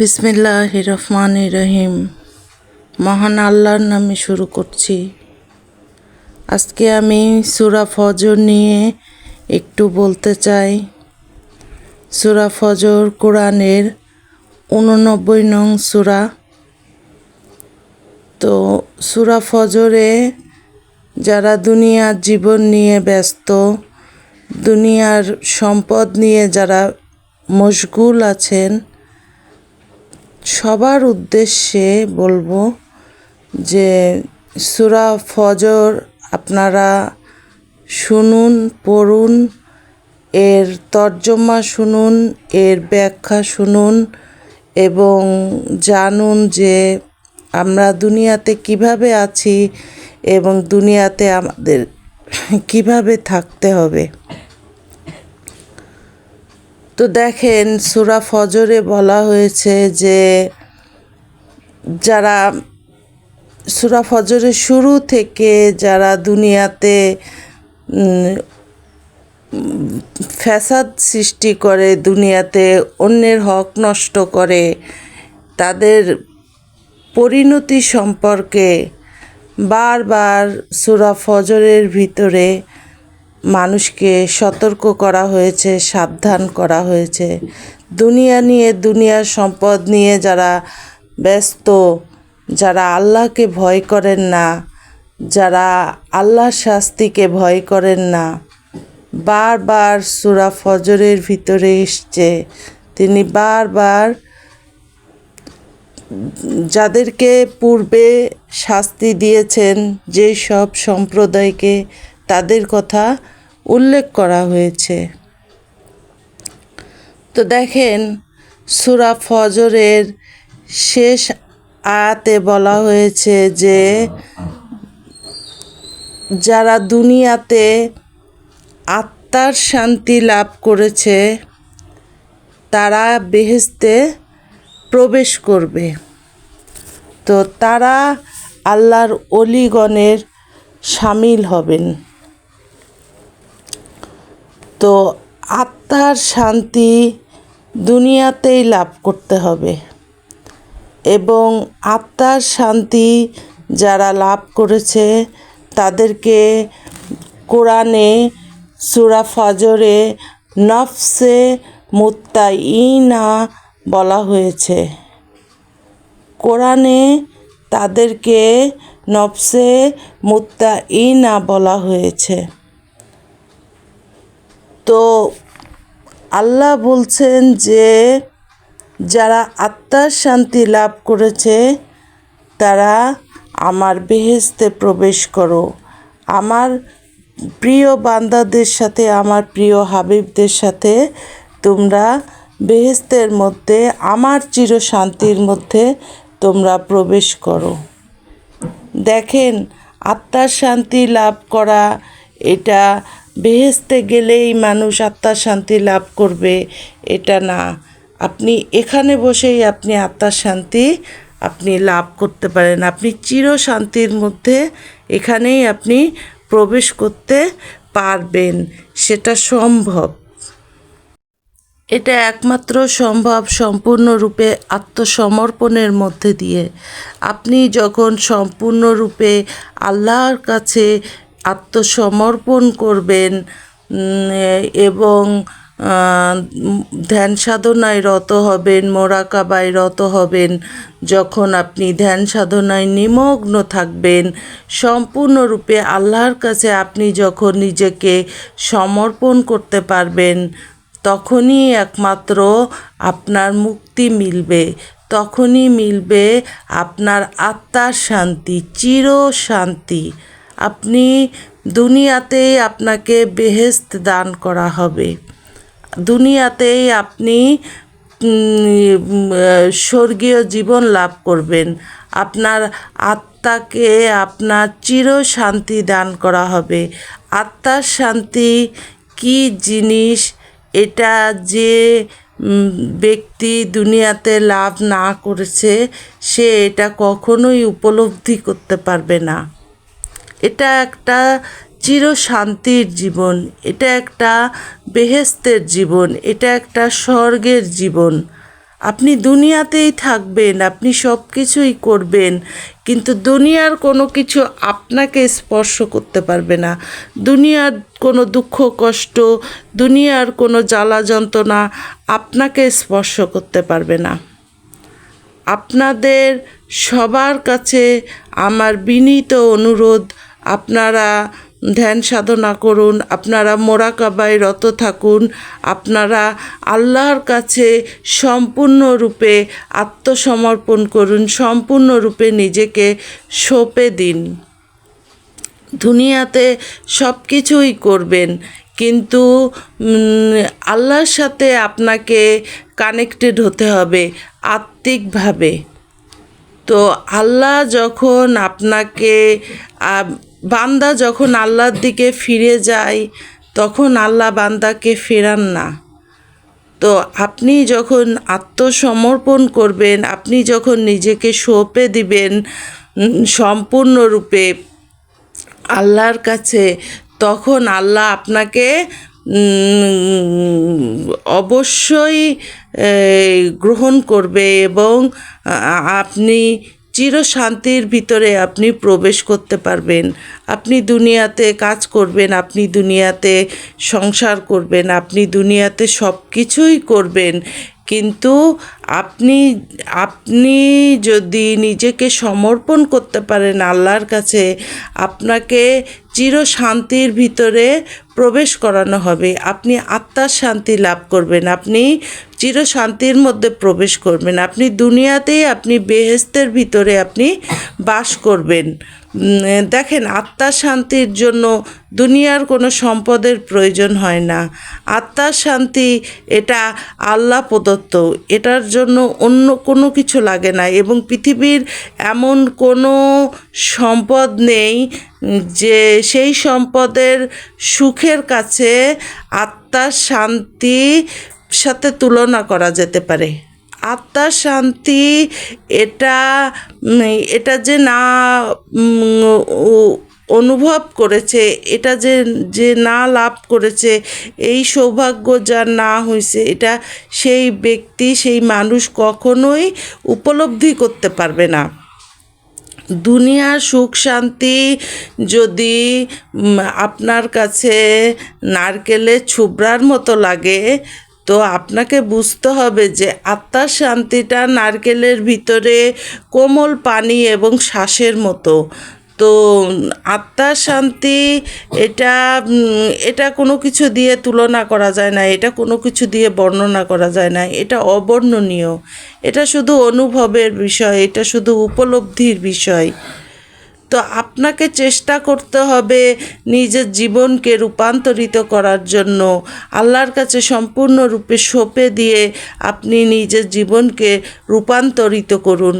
বিসমিল্লাহ রহমান রহিম মহান আল্লাহর নামে শুরু করছি। আজকে আমি সুরা ফজর নিয়ে একটু বলতে চাই। সুরা ফজর কোরআনের উননব্বই নং সুরা। তো সুরা ফজরে যারা দুনিয়ার জীবন নিয়ে ব্যস্ত, দুনিয়ার সম্পদ নিয়ে যারা মশগুল আছেন সবার উদ্দেশ্যে বলব যে সুরা ফজর আপনারা শুনুন, পড়ুন, এর তর্জমা শুনুন, এর ব্যাখ্যা শুনুন এবং জানুন যে আমরা দুনিয়াতে কীভাবে আছি এবং দুনিয়াতে আমাদের কীভাবে থাকতে হবে। তো দেখেন, সুরা ফজরে বলা হয়েছে যে যারা, সুরা ফজরের শুরু থেকে যারা দুনিয়াতে ফ্যাসাদ সৃষ্টি করে, দুনিয়াতে অন্যের হক নষ্ট করে, তাদের পরিণতি সম্পর্কে বারবার সুরা ফজরের ভিতরে মানুষকে সতর্ক করা হয়েছে, সাবধান করা হয়েছে। দুনিয়া নিয়ে, দুনিয়ার সম্পদ নিয়ে যারা ব্যস্ত, যারা আল্লাহকে ভয় করেন না, যারা আল্লাহর শাস্তিকে ভয় করেন না, বারবার সুরা ফজরের ভিতরে এসছে। তিনি বারবার যাদেরকে পূর্বে শাস্তি দিয়েছেন যে সব সম্প্রদায়কে তাদের কথা উল্লেখ করা হয়েছে। তো দেখেন, সুরা ফজরের শেষ আয়াতে বলা হয়েছে যে, যারা দুনিয়াতে আত্মার শান্তি লাভ করেছে, তারা বেহেস্তে প্রবেশ করবে। তো তারা আল্লাহর অলিগণের সামিল হবেন। তো আত্মার শান্তি দুনিয়াতেই লাভ করতে হবে। এবং আত্মার শান্তি যারা লাভ করেছে, তাদেরকে কোরআনে, সুরা ফজরে, নফসে মুত্তাইনা বলা হয়েছে। কোরআনে তাদেরকে নফসে মুত্তাইনা বলা হয়েছে। তো আল্লাহ বলছেন যে যারা আত্মার শান্তি লাভ করেছে, তারা আমার বেহেস্তে প্রবেশ করো। আমার প্রিয় বান্দাদের সাথে, আমার প্রিয় হাবিবদের সাথে তোমরা বেহেস্তের মধ্যে, আমার চির শান্তির মধ্যে তোমরা প্রবেশ করো। দেখেন, আত্মার শান্তি লাভ করা এটা বেহেস্তে গেলেই মানুষ আত্মার শান্তি লাভ করবে, এটা না। আপনি এখানে বসেই আপনি আত্মার শান্তি আপনি লাভ করতে পারেন। আপনি চির শান্তির মধ্যে এখানেই আপনি প্রবেশ করতে পারবেন, সেটা সম্ভব। এটা একমাত্র সম্ভব সম্পূর্ণরূপে আত্মসমর্পণের মধ্যে দিয়ে। আপনি যখন সম্পূর্ণরূপে আল্লাহর কাছে আত্মসমর্পণ করবেন এবং ধ্যান সাধনায় রত হবেন, মোরাকাবায় রত হবেন। যখন আপনি ধ্যান সাধনায় নিমগ্ন থাকবেন, সম্পূর্ণরূপে আল্লাহর কাছে আপনি যখন নিজেকে সমর্পণ করতে পারবেন, তখনই একমাত্র আপনার মুক্তি মিলবে। তখনই মিলবে আপনার আত্মার শান্তি চির শান্তি আপনি দুনিয়াতেই আপনাকে বেহেস্ত দান করা হবে। দুনিয়াতেই আপনি স্বর্গীয় জীবন লাভ করবেন। আপনার আত্মাকে আপনার চির শান্তি দান করা হবে। আত্মার শান্তি কি জিনিস? এটা যে ব্যক্তি দুনিয়াতে লাভ না করেছে, সে এটা কখনোই উপলব্ধি করতে পারবে না। এটা একটা চির শান্তির জীবন, এটা একটা বেহেস্তের জীবন, এটা একটা স্বর্গের জীবন। আপনি দুনিয়াতেই থাকবেন, আপনি সব কিছুই করবেন, কিন্তু দুনিয়ার কোনো কিছু আপনাকে স্পর্শ করতে পারবে না। দুনিয়ার কোনো দুঃখ, কষ্ট, দুনিয়ার কোনো জ্বালা যন্ত্রণা আপনাকে স্পর্শ করতে পারবে না। আপনাদের সবার কাছে আমার বিনীত অনুরোধ আপনারা ধ্যান সাধনা করুন, আপনারা মোরাকাবায় রত থাকুন, আপনারা আল্লাহর কাছে সম্পূর্ণরূপে আত্মসমর্পণ করুন, সম্পূর্ণরূপে নিজেকে সঁপে দিন। দুনিয়াতে সব কিছুই করবেন, কিন্তু আল্লাহর সাথে আপনাকে কানেক্টেড হতে হবে আত্মিকভাবে। তো আল্লাহ যখন আপনাকে বান্দা যখন আল্লাহর দিকে ফিরে যায়, তখন আল্লাহ বান্দাকে ফেরান না। তো আপনি যখন আত্মসমর্পণ করবেন, আপনি যখন নিজেকে সঁপে দিবেন সম্পূর্ণরূপে আল্লাহর কাছে, তখন আল্লাহ আপনাকে অবশ্যই গ্রহণ করবে এবং, আ- আপনি চিরশান্তির ভিতরে আপনি প্রবেশ করতে পারবেন। আপনি দুনিয়াতে কাজ করবেন, আপনি দুনিয়াতে সংসার করবেন, আপনি দুনিয়াতে সব কিছুই করবেন। কিন্তু আপনি আপনি যদি নিজেকে সমর্পণ করতে পারেন আল্লাহর কাছে, আপনাকে চিরশান্তির ভিতরে প্রবেশ করানো হবে। আপনি আত্মার শান্তি লাভ করবেন। আপনি চিরশান্তির মধ্যে প্রবেশ করবেন। আপনি দুনিয়াতেই আপনি বেহেস্তের ভিতরে আপনি বাস করবেন। দেখেন, আত্মার শান্তির জন্য দুনিয়ার কোনো সম্পদের প্রয়োজন হয় না। আত্মার শান্তি, এটা আল্লাহ প্রদত্ত। এটার জন্য অন্য কোনো কিছু লাগে না এবং পৃথিবীর এমন কোনো সম্পদ নেই যে সেই সম্পদের সুখের কাছে আত্মার শান্তি সাথে তুলনা করা যেতে পারে। আত্মার শান্তি এটা এটা যে না অনুভব করেছে, এটা যে যে না লাভ করেছে, এই সৌভাগ্য যার না হয়েছে এটা সেই ব্যক্তি, সেই মানুষ কখনোই উপলব্ধি করতে পারবে না। দুনিয়ার সুখ শান্তি যদি আপনার কাছে নারকেলের ছুবড়ার মতো লাগে তো আপনাকে বুঝতে হবে যে আত্মার শান্তিটা নারকেলের ভিতরে কোমল পানি এবং শ্বাসের মতো। তো আত্মার শান্তি এটা এটা কোনো কিছু দিয়ে তুলনা করা যায় না, এটা কোনো কিছু দিয়ে বর্ণনা করা যায় না, এটা অবর্ণনীয়। এটা শুধু অনুভবের বিষয়, এটা শুধু উপলব্ধির বিষয়। তো আপনাকে চেষ্টা করতে হবে নিজের জীবনকে রূপান্তরিত করার জন্য। আল্লাহর কাছে সম্পূর্ণরূপে সঁপে দিয়ে আপনি নিজের জীবনকে রূপান্তরিত করুন।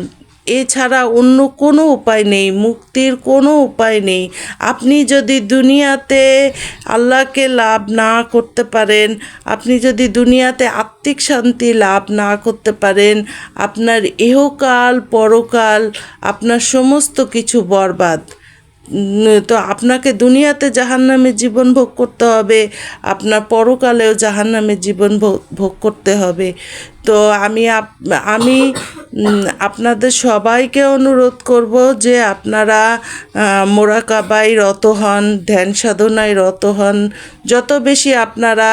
এছাড়া অন্য কোনো উপায় নেই, মুক্তির কোনো উপায় নেই। আপনি যদি দুনিয়াতে আল্লাহকে লাভ না করতে পারেন, আপনি যদি দুনিয়াতে আত্মিক শান্তি লাভ না করতে পারেন, আপনার ইহকাল, পরকাল, আপনার সমস্ত কিছু বরবাদ। তো আপনাকে দুনিয়াতে জাহান্নামে জীবন ভোগ করতে হবে, আপনার পরকালেও জাহান্নামে জীবন ভোগ করতে হবে। তো আমি আমি আপনাদের সবাইকে অনুরোধ করব যে আপনারা মোরাকাবাই রত হন, ধ্যান সাধনায় রত হন। যত বেশি আপনারা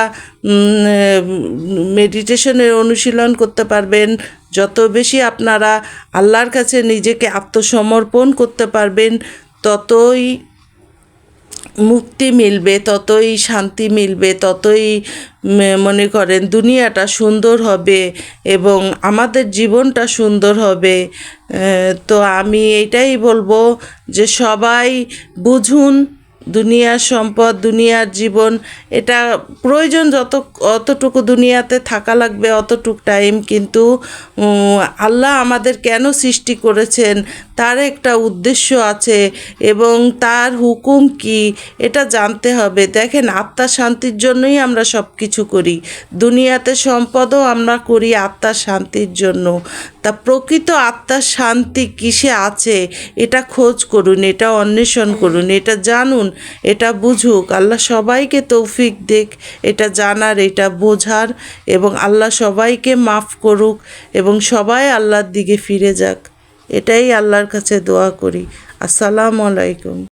মেডিটেশনের অনুশীলন করতে পারবেন, যত বেশি আপনারা আল্লাহর কাছে নিজেকে আত্মসমর্পণ করতে পারবেন ততই মুক্তি মিলবে, ততই শান্তি মিলবে, ততই মনে করেন দুনিয়াটা সুন্দর হবে এবং আমাদের জীবনটা সুন্দর হবে। তো আমি এটাই বলব যে সবাই বুঝুন দুনিয়ার সম্পদ, দুনিয়ার জীবন, এটা প্রয়োজন যত, অতটুকু দুনিয়াতে থাকা লাগবে, অতটুকু টাইম কিন্তু আল্লাহ আমাদের কেন সৃষ্টি করেছেন, তার একটা উদ্দেশ্য আছে এবং তার হুকুম কি, এটা জানতে হবে। দেখেন আত্মার শান্তির জন্যই আমরা সব কিছু করি। দুনিয়াতে সম্পদও আমরা করি আত্মার শান্তির জন্য। তা প্রকৃত আত্মার শান্তি কিসে আছে, এটা খোঁজ করুন, এটা অন্বেষণ করুন, এটা জানুন। এটা বুঝুক। আল্লাহ সবাইকে তৌফিক দিক, এটা জানার, এটা বোঝার এবং আল্লাহ সবাইকে মাফ করুক এবং সবাই আল্লাহর দিকে ফিরে যাক। এটাই আল্লাহর কাছে দোয়া করি। আসসালামু আলাইকুম।